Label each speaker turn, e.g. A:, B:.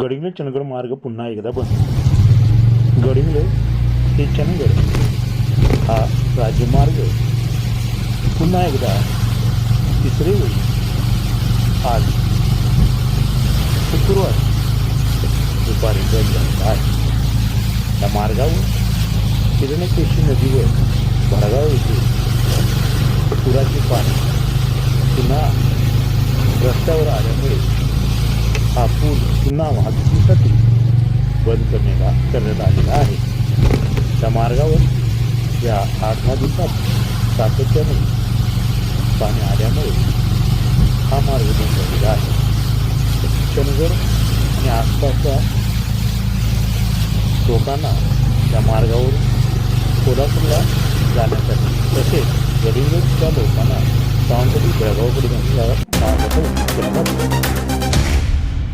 A: गडिंगले चंदगड मार्ग पुन्हा एकदा बंद. गडिंगले ते चंदगड हा राज्यमार्ग पुन्हा एकदा तिसरे वेळी आज शुक्रवार दुपारी बंद झालेला आहे. या मार्गावर किरणकेशी नदीवर भडगाव येथे पुराचे पाणी पुन्हा रस्त्यावर आल्यामुळे हा पूल पुन्हा वाहतुकीसाठी बंद करण्याला करण्यात आलेला आहे. त्या मार्गावर या आठ दहा दिवसात सातत्याने पाणी आल्यामुळे हा मार्ग बंद झालेला आहे. चंदगड आणि आसपासच्या लोकांना त्या मार्गावर कोल्हापूरला जाण्यासाठी तसेच गडिंगच्या लोकांना सावंतवाडी बेळगावकडे जाण्याचा